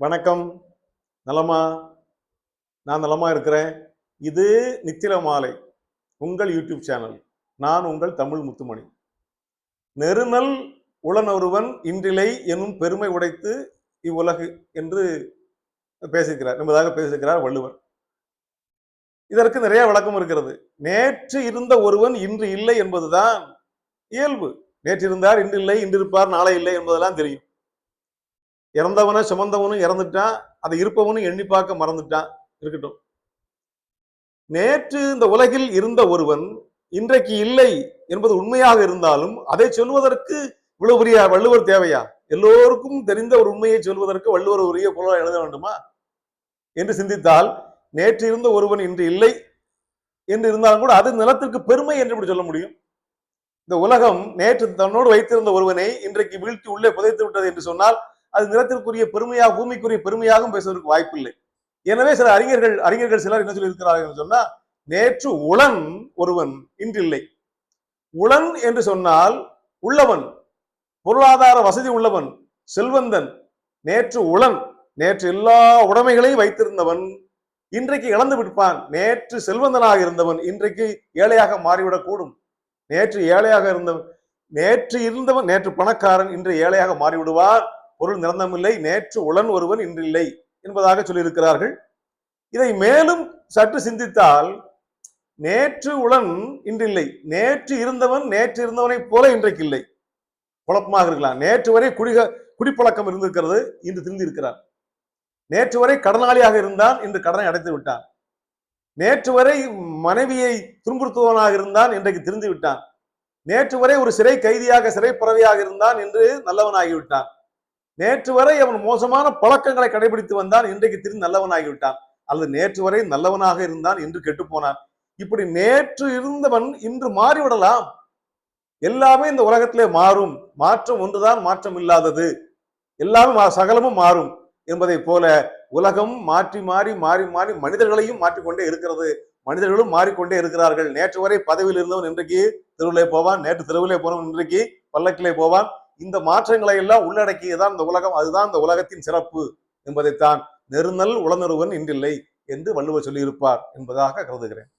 வணக்கம். நலமா? நான் நலமா இருக்கிறேன். இது நித்தில மாலை உங்கள் யூடியூப் சேனல். நான் உங்கள் தமிழ் முத்துமணி. நெருநல் உளனொருவன் இன்றிலை எனும் பெருமை உடைத்து இவ்வுலகு என்று பேசியிருக்கிறார் என்பதாக பேசியிருக்கிறார் வள்ளுவர். இதற்கு நிறைய விளக்கம் இருக்கிறது. நேற்று இருந்த ஒருவன் இன்று இல்லை என்பதுதான் இயல்பு. நேற்று இருந்தார் இன்று இல்லை இன்று இருப்பார் நாளை இல்லை என்பதெல்லாம் தெரியும். இறந்தவனை சுமந்தவனும் இறந்துட்டான். அதை இருப்பவனும் எண்ணி பார்க்க மறந்துட்டான். இருக்கட்டும். நேற்று இந்த உலகில் இருந்த ஒருவன் இன்றைக்கு இல்லை என்பது உண்மையாக இருந்தாலும் அதை சொல்வதற்கு இவ்வளவு பெரிய வள்ளுவர் தேவையா? எல்லோருக்கும் தெரிந்த ஒரு உண்மையை சொல்வதற்கு வள்ளுவர் உரிய புலவர் எழுத வேண்டுமா? என்று சிந்தித்தால் நேற்று இருந்த ஒருவன் இன்று இல்லை என்று இருந்தாலும் கூட அது நிலத்திற்கு பெருமை என்று இப்படி சொல்ல முடியும். இந்த உலகம் நேற்று தன்னோடு வைத்திருந்த ஒருவனை இன்றைக்கு வீழ்த்தி உள்ளே புதைத்து விட்டது என்று சொன்னால் அது நிலத்திற்குரிய பெருமையாக பூமிக்குரிய பெருமையாகவும் பேசுவதற்கு வாய்ப்பில்லை. எனவே சில அறிஞர்கள் அறிஞர்கள் சிலர் என்ன சொல்லி இருக்கிறார்கள் சொன்னா நேற்று உளன் ஒருவன் இன்றில்லை. உளன் என்று சொன்னால் உள்ளவன் பொருளாதார வசதி உள்ளவன் செல்வந்தன் நேற்று உளன் நேற்று எல்லா உடைமைகளையும் வைத்திருந்தவன் இன்றைக்கு இழந்து விடுப்பான் நேற்று செல்வந்தனாக இருந்தவன் இன்றைக்கு ஏழையாக மாறிவிடக்கூடும் நேற்று ஏழையாக இருந்தவன் நேற்று இருந்தவன் நேற்று பணக்காரன் இன்று ஏழையாக மாறிவிடுவான். பொருள் நிரந்தமில்லை நேற்று உளன் ஒருவன் இன்றில்லை என்பதாக சொல்லியிருக்கிறார்கள். இதை மேலும் சற்று சிந்தித்தால் நேற்று உளன் இன்றில்லை நேற்று இருந்தவன் நேற்று இருந்தவனைப் போல இன்றைக்கு இல்லை. குழப்பமாக இருக்கலாம். நேற்று வரை குடிக குடிப்பழக்கம் இருந்திருக்கிறது இன்று திருந்தி இருக்கிறார் நேற்று வரை கடனாளியாக இருந்தான் இன்று கடனை அடைத்து விட்டான். நேற்று வரை மனைவியை துன்புறுத்துவனாக இருந்தான் இன்றைக்கு திருந்து விட்டான். நேற்று வரை ஒரு சிறை கைதியாக சிறை பறவையாக இருந்தான் என்று நல்லவனாகிவிட்டான் நேற்று வரை அவன் மோசமான பழக்கங்களை கடைபிடித்து வந்தான். இன்றைக்கு திருந்து நல்லவனாகிவிட்டான். அல்லது நேற்று வரை நல்லவனாக இருந்தான் இன்று கெட்டு போனான் இப்படி நேற்று இருந்தவன் இன்று மாறிவிடலாம். எல்லாமே இந்த உலகத்திலே மாறும். மாற்றம் ஒன்றுதான் மாற்றம் இல்லாதது. எல்லாமே சகலமும் மாறும் என்பதை போல உலகம் மாற்றி மாறி மாறி மாறி மனிதர்களையும் மாற்றிக்கொண்டே இருக்கிறது. மனிதர்களும் மாறிக்கொண்டே இருக்கிறார்கள். நேற்று வரை பதவியில் இருந்தவன் இன்றைக்கு தெருவிலே போவான். நேற்று தெருவிலே போனவன் இன்றைக்கு பல்லக்கிலே போவான். இந்த மாற்றங்களை எல்லாம் உள்ளடக்கியதான் இந்த உலகம். அதுதான் இந்த உலகத்தின் சிறப்பு என்பதைத்தான் நெருநல் உளநறுவன் இன்றில்லை என்று வள்ளுவர் சொல்லியிருப்பார் என்பதாக கருதுகிறேன்.